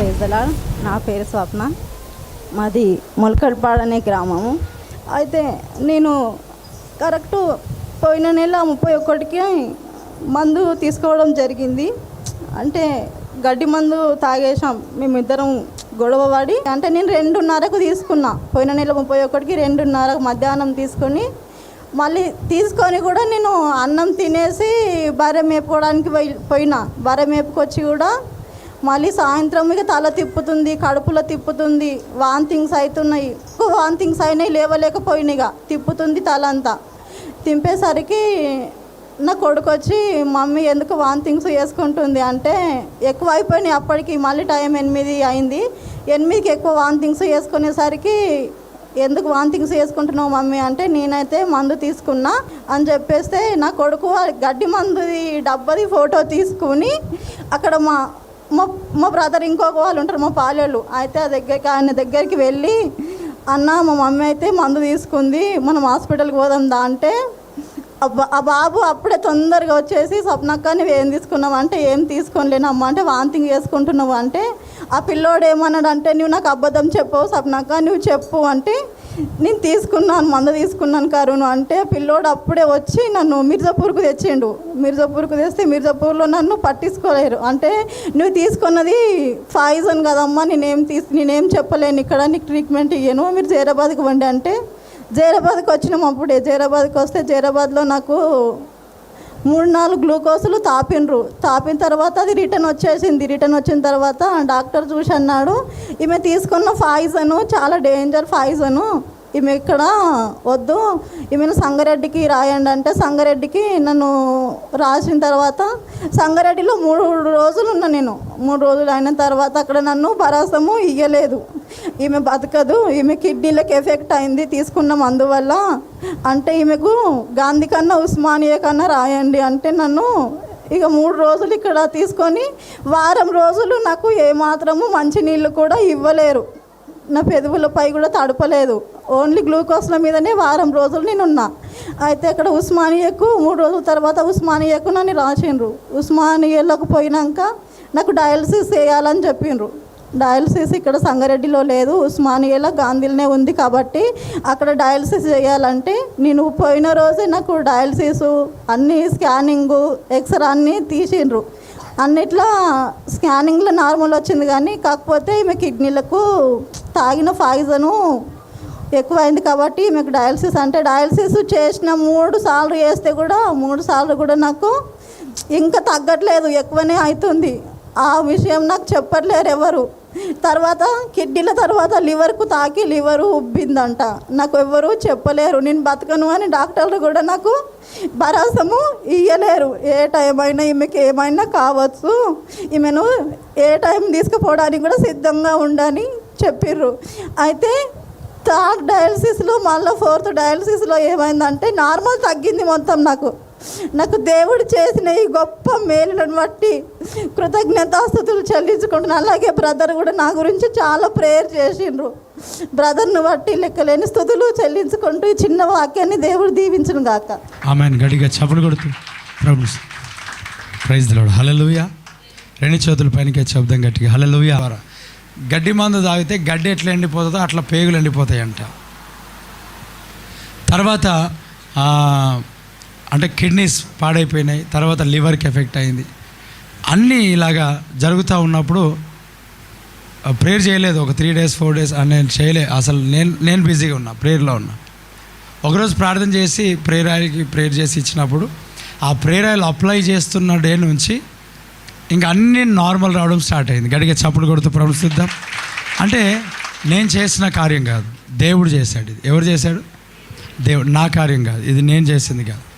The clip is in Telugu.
ప్రేజలా. నా పేరు స్వప్న. మాది మొలకడ్పాడు అనే గ్రామము. అయితే నేను కరెక్ట్ పోయిన నెల ముప్పై ఒకటికి మందు తీసుకోవడం జరిగింది. అంటే గడ్డి మందు తాగేసాం మేమిద్దరం గొడవ పడి అంటే నేను రెండున్నరకు తీసుకున్నా. పోయిన నెల ముప్పై ఒకటికి రెండున్నర మధ్యాహ్నం తీసుకొని మళ్ళీ తీసుకొని కూడా నేను అన్నం తినేసి బర్రె మేపుకోవడానికి పోయినా. బర్రె మేపుకొచ్చి కూడా మళ్ళీ సాయంత్రం ఇక తల తిప్పుతుంది కడుపులో తిప్పుతుంది వాంతింగ్స్ అవుతున్నాయి ఎక్కువ వాంతింగ్స్ అయినాయి లేవలేకపోయినాయిగా తిప్పుతుంది తల అంతా తింపేసరికి నా కొడుకు వచ్చి మమ్మీ ఎందుకు వాంతింగ్స్ వేసుకుంటుంది? అంటే ఎక్కువ అయిపోయినాయి అప్పటికి. మళ్ళీ టైం ఎనిమిది అయింది. ఎనిమిదికి ఎక్కువ వాంతింగ్స్ వేసుకునేసరికి ఎందుకు వాంతింగ్స్ వేసుకుంటున్నావు మమ్మీ? అంటే నేనైతే మందు తీసుకున్నా. అని చెప్పేస్తే నా కొడుకు గడ్డి మందుది డబ్బది ఫోటో తీసుకుని అక్కడ మా మా మా బ్రదర్ ఇంకొక వాళ్ళు ఉంటారు మా పాలేళ్ళు. అయితే ఆ దగ్గరికి ఆయన దగ్గరికి వెళ్ళి అన్న మా మమ్మీ అయితే మందు తీసుకుంది మనం హాస్పిటల్కి పోదాం దా అంటే ఆ ఆ బాబు అప్పుడే తొందరగా వచ్చేసి స్వప్నక్క నువ్వు ఏం తీసుకున్నావు అంటే ఏం తీసుకోలేనమ్మా అంటే వాంతింగ్ చేసుకుంటున్నావు అంటే ఆ పిల్లోడు ఏమన్నాడు అంటే నువ్వు నాకు అబద్ధం చెప్పవు స్వప్నక్క నువ్వు చెప్పు అంటే నేను తీసుకున్నాను మంద తీసుకున్నాను కరుణు అంటే పిల్లోడు అప్పుడే వచ్చి నన్ను మిర్జాపూర్కు తెచ్చిండు. మిర్జాపూర్కు తెస్తే మిర్జాపూర్లో నన్ను పట్టించుకోలేరు. అంటే నువ్వు తీసుకున్నది పాయిజన్ కదమ్మా నేనేం తీసు నేనేం చెప్పలేను ఇక్కడ నీకు ట్రీట్మెంట్ ఇయ్యను మీరు జైరాబాద్కి వండి అంటే జైరాబాద్కి వచ్చినాం అప్పుడే. జైరాబాద్కి వస్తే జైరాబాద్లో నాకు మూడు నాలుగు గ్లూకోజులు తాపిండ్రు. తాపిన తర్వాత అది రిటర్న్ వచ్చేసింది. రిటర్న్ వచ్చిన తర్వాత డాక్టర్ చూసి అన్నాడు ఈమె తీసుకున్న ఫాయిజను చాలా డేంజర్ ఫాయిజను. ఈమె ఇక్కడ వద్దు. ఈమెను సంగారెడ్డికి రాయండి అంటే సంగారెడ్డికి నన్ను రాసిన తర్వాత సంగారెడ్డిలో మూడు రోజులు ఉన్నా నేను. మూడు రోజులు అయిన తర్వాత అక్కడ నన్ను పరాసము ఇయ్యలేదు. ఈమె బతకదు ఈమె కిడ్నీలకు ఎఫెక్ట్ అయింది తీసుకున్నాం అందువల్ల. అంటే ఈమెకు గాంధీ కన్నా ఉస్మానియా కన్నా రాయండి అంటే నన్ను ఇక మూడు రోజులు ఇక్కడ తీసుకొని వారం రోజులు నాకు ఏమాత్రము మంచినీళ్ళు కూడా ఇవ్వలేరు. నా పెదవులపై కూడా తడపలేదు. ఓన్లీ గ్లూకోజ్ల మీదనే వారం రోజులు నేను ఉన్నా అయితే ఇక్కడ ఉస్మానియాకు మూడు రోజుల తర్వాత ఉస్మానియాకు నన్ను రాసిండ్రు. ఉస్మానియాలకు పోయినాక నాకు డయాలసిస్ చేయాలని చెప్పిండ్రు డయాలసిస్ ఇక్కడ సంగారెడ్డిలో లేదు. ఉస్మానియాలో గాంధీలోనే ఉంది కాబట్టి అక్కడ డయాలసిస్ చేయాలంటే నేను పోయిన రోజే నాకు డయాలసిస్ అన్ని స్కానింగు ఎక్స్రే అన్నీ తీసిండ్రు. అన్నిట్లో స్కానింగ్లో నార్మల్ వచ్చింది కానీ కాకపోతే ఈమె కిడ్నీలకు తాగిన పాయిజను ఎక్కువైంది కాబట్టి మీకు డయాలసిస్ అంటే డయాలసిస్ చేసిన మూడు సార్లు వేస్తే కూడా మూడు సార్లు కూడా నాకు ఇంకా తగ్గట్లేదు. ఎక్కువనే అవుతుంది ఆ విషయం నాకు చెప్పట్లేరు ఎవరు. తర్వాత కిడ్నీల తర్వాత లివర్కు తాకి లివరు ఉబ్బిందంట. నాకు ఎవ్వరూ చెప్పలేరు. నేను బతకను అని డాక్టర్లు కూడా నాకు భరోసము ఇయ్యలేరు. ఏ టైం అయినా ఈమెకి ఏమైనా కావచ్చు. ఈమెను ఏ టైం తీసుకుపోవడానికి కూడా సిద్ధంగా ఉండని చెప్పిర్రు. అయితే థర్డ్ డయాలసిస్లో మళ్ళీ ఫోర్త్ డయాలసిస్లో ఏమైందంటే నార్మల్ తగ్గింది మొత్తం నాకు. నాకు దేవుడు చేసిన ఈ గొప్ప మేలులను బట్టి కృతజ్ఞతాస్థుతులు చెల్లించుకుంటున్నాను. అలాగే బ్రదర్ కూడా నా గురించి చాలా ప్రేయర్ చేసిండ్రు. బ్రదర్ను బట్టి లెక్కలేని స్థుతులు చెల్లించుకుంటూ ఈ చిన్న వాక్యాన్ని దేవుడు దీవించును గాక. ఆమె గడిగా చప్పుడు కొడుతూ ప్రభు ప్రైజ్ దేవుడు హలలుయ రెండు చేతుల పైనకే శబ్దం గట్టిగా. హలలుయ గడ్డి మందు తాగితే గడ్డి ఎట్లా ఎండిపోతుందో అట్లా పేగులు ఎండిపోతాయంట. తర్వాత అంటే కిడ్నీస్ పాడైపోయినాయి తర్వాత లివర్కి ఎఫెక్ట్ అయింది. అన్నీ ఇలాగా జరుగుతూ ఉన్నప్పుడు ప్రేయర్ చేయలేదు ఒక త్రీ డేస్ ఫోర్ డేస్ నేను చేయలే. అసలు నేను నేను బిజీగా ఉన్నా ప్రేయర్లో ఉన్నా. ఒకరోజు ప్రార్థన చేసి ప్రేయర్ ఆయిల్కి ప్రేయర్ చేసి ఇచ్చినప్పుడు ఆ ప్రేయర్ ఆయిల్ అప్లై చేస్తున్న డే నుంచి ఇంకా అన్నీ నార్మల్ రావడం స్టార్ట్ అయింది. గడిగా చప్పుడు కొడుతూ ప్రవర్తిద్దాం. అంటే నేను చేసిన కార్యం కాదు. దేవుడు చేశాడు ఇది. ఎవరు చేశాడు? దేవుడు. నా కార్యం కాదు. ఇది నేను చేసింది కాదు.